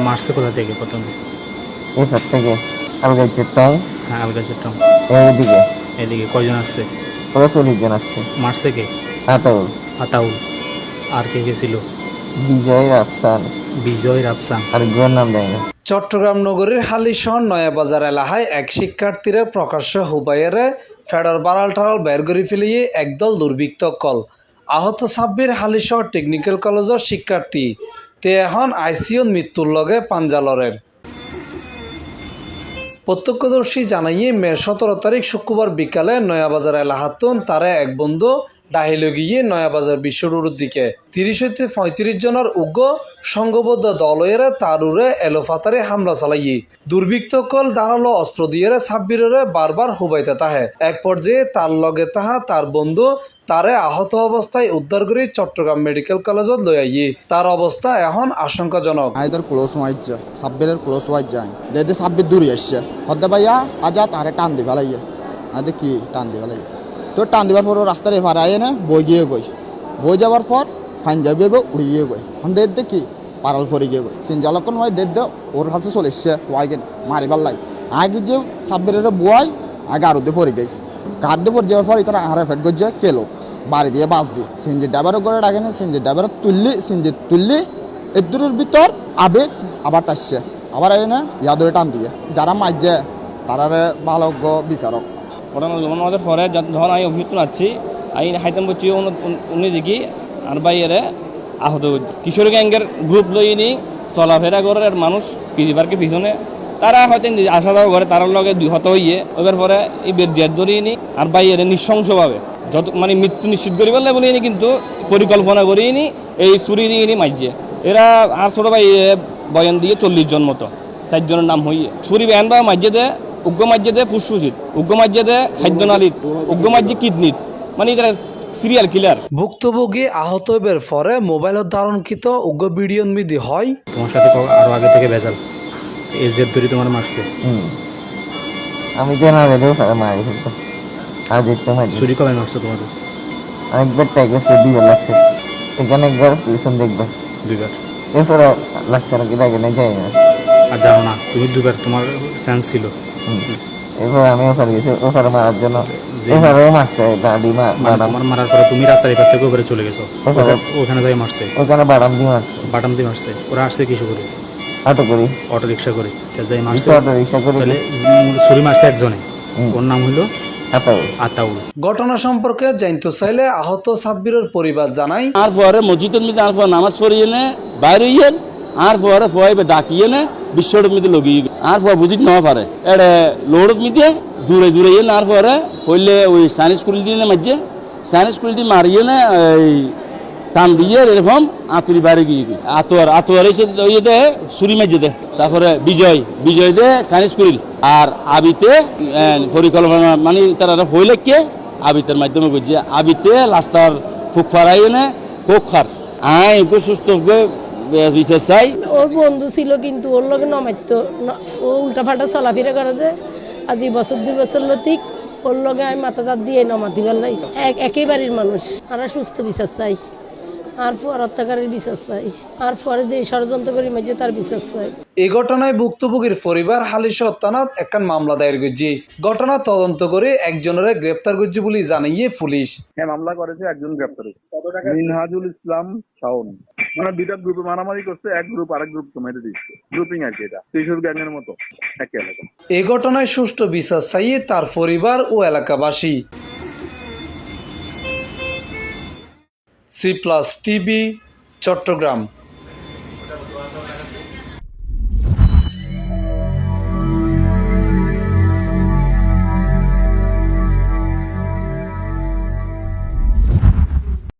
মারছে কোথা থেকে প্রথমে? এরপর থেকে আলগাইছে টং হ্যাঁ এইদিকে এদিকে কয়জন আসছে? ওরা চল্লিশ জন আসছে। মারছে কে? আতাউল। আতাউল। আর কে কে ছিল? বিজয় রাফসান। বিজয় রাফসান। আর গোর নাম দেয় না। চট্টগ্রাম নগরীর হালিশহর নয়াবাজার এলাকায় এক শিক্ষার্থীরা প্রকাশ্য হুবাইয়েরে ফেডার বারাল টারাল বের করে ফেলিয়ে একদল দুর্বৃত্ত কল। আহত সাব্বির হালিশহর টেকনিক্যাল কলেজের শিক্ষার্থী তে এখন আইসিউন মৃত্যুর লগে পাঞ্জালরের প্রত্যক্ষদর্শী জানাইয়ে মে সতেরো তারিখ শুক্রবার বিকালে নয়াবাজার এলাহাতুন তারা এক বন্ধু ডাহিল গিয়ে নয়াবাজার বিশ্ব রোডের দিকে। তিরিশ হইতে পঁয়ত্রিশ জনের উগ্র সংঘবদ্ধ দলয়ের তারুরে এলোফাতারে হামলা চালাইয়ে। দুর্বৃত্ত কল দাঁড়াল অস্ত্র দিয়ে সাব্বিরে বারবার হুবাইতে তাহে। এক পর্যায়ে তার লগে তাহা তার বন্ধু, তারে আহত অবস্থায় উদ্ধার করে চট্টগ্রাম মেডিকেল কলেজত লই আইয়ে। তার অবস্থা এখন আশঙ্কাজনক। আইদার ক্লোজ ওয়াইজ সাব্বিরের ক্লোজ ওয়াইজ যায়। দেদে সাব্বির দূরে আসছে। ভাইয়া আজা তারে টান দি ফেলাইয়ে। আদে কি, টান দি ফেলাই তো টান দিবার পর রাস্তার এফার আয়ে না, বই গিয়ে গই। বই যাবার পর ফাইন যাবে উড়িয়ে গই। হন দেদ দে কি? পারাল ফরি গিয়ে গই। সিনজালকন হয় দেদ দে, ওর কাছে চলে এসছে ওয়াইগেন মারিবার লাই। আগে যে সাব্বিরের বয়, আগে আরও দিয়ে ফরি গই। কার দিয়ে ফরি যাওয়ার পর তারা আরে ফেট গজ্জে কেলো বাড়ি দিয়ে বাস দিয়ে। সিনজি ডাইভারের করে ডাকে না সিনজি ডাইভার তুললি সিনজি তুললি। এদুরের ভিতর আবেগ আবার টাসছে আবার আই না ইয়া ধরে টান দিয়ে। যারা মাইজে, তারারে ভালোজ্ঞ বিচারক। জমানোর পরে যখন আমি অভিযুক্ত আছি আমি হাইতাম করছি উনি দেখি আর বাইরে আহত। কিশোর গ্যাংয়ের গ্রুপ লই নি চলাফেরা করে আর মানুষ পিরিবারকে পিছনে। তারা হয়তো আসা যাওয়া করে তার লগে হত হইয়ে। ওবার পরে এই বের জেদ ধরিয়ে নি আর বাইরে নৃশংসভাবে। যত মানে মৃত্যু নিশ্চিত করি বললে বলি নি কিন্তু পরিকল্পনা করিয়ে নি এই চুরি নিয়ে নি মাইজে। এরা আর ছোট ভাই বয়ান দিয়ে চল্লিশ জন মতো, চারজনের নাম হইয়ে। ছুরি ব্যান বা মাঝে দে উগ্র মাঝে দে ফুসফুসিত উগ্র মাঝে দে খাদ্যনালীত উগ্র মাঝে কিডনিত। মানে এরা সিরিয়াল কিলার ভুক্তভোগী আহত হইবার পরে মোবাইলত ধারণকৃত উগ্র ভিডিও মিদি হয়। তোমার সাথে ক- আরও আগে থেকে ভেজাল। এই জেদ ধরে তোমার মারছে। হুম। আমি তো না রেলেও মারি আর দেখতে মারি চুরি কবে মারছে তোমাদের? একবার টাইগার দুইবার লাগছে। এখানে একবার পিছন দেখবে দুইবার। এরপরে লাগছে নাকি লাগে না যাই না। আর জানো না তুমি দুবার তোমার সেন্স ছিল। এরপর আমি ওখানে গেছি ওখানে মারার জন্য। মারছে দাদি মানে মারার পরে তুমি রাস্তার এপার থেকে উপরে চলে গেছো? ওখানে- যাই মারছে? ওখানে বাদাম দিয়ে মারছে। বাটাম দিয়ে মারছে। ওরা আসছে কিছু করে? অটো করি। অটো রিক্সা করে। যাই মারছে। অটো রিক্সা করে। তাহলে ছুরি মারছে একজনে। ওর নাম আতাউল। ঘটনা সম্পর্কে জানতে চাইলে আহত সাব্বিরের পরিবার জানাই। আর পরে মসজিদের মধ্যে নামাজ পড়িয়ে নে বাইরে আর পরে ফয়ে ডাকিয়ে নে বিশ্বর মধ্যে লগিয়ে আর পর বুঝিত না পারে। এড়ে লোড়ত মধ্যে দূরে দূরে ইয়ে আর পরে হইলে ওই সাইন্স স্কুল দিয়ে মাঝে সাইন্স স্কুল দিয়ে মারিয়ে নে, এই টান দিয়ে এরকম আতুরি বাইরে গিয়ে আতোয়ার আতোয়ার এসে ইয়ে দে সুরি মাঝে দে। তারপরে বিজয় বিজয় দে সাইন্স স্কুল আর আবিতে পরিকল্পনা মানে তারা হইলে কে? আবিতের মাধ্যমে বুঝছে আবিতে লাস্তার ফুক ফারাই নে, ফুক খার আয় সুস্থ বিশেষ চাই। ওর বন্ধু ছিল কিন্তু ওর লগে নমাইতো ও উল্টা পাল্টা চলাফেরা করে দে আজ এই বছর দুই বছর লতিক ওর লগে আমি মাথা তার দিয়ে নমাতি পারলাই। এক একই বাড়ির মানুষ। আমরা সুস্থ বিচার চাই। আর পর হত্যাকারীর বিচার চাই। আর পরে যে ষড়যন্ত্র করি মাঝে তার বিচার চাই। এই ঘটনায় ভুক্তভোগীর পরিবার হালিশ থানাত একখান মামলা দায়ের করছে। ঘটনা তদন্ত করে একজনের গ্রেপ্তার করছে বলে জানিয়ে পুলিশ। হ্যাঁ মামলা করেছে একজন গ্রেপ্তার মিনহাজুল ইসলাম শাওন। মানে দুইটা গ্রুপে মারামারি করছে, এক গ্রুপ আরেক গ্রুপ মেরে দিচ্ছে। গ্রুপিং আর কি এটা কিশোর গ্যাংয়ের মতো, একই এলাকা। এই ঘটনায় সুষ্ঠু বিচার চাইয়ে তার পরিবার ও এলাকাবাসী। C plus TV Chattogram.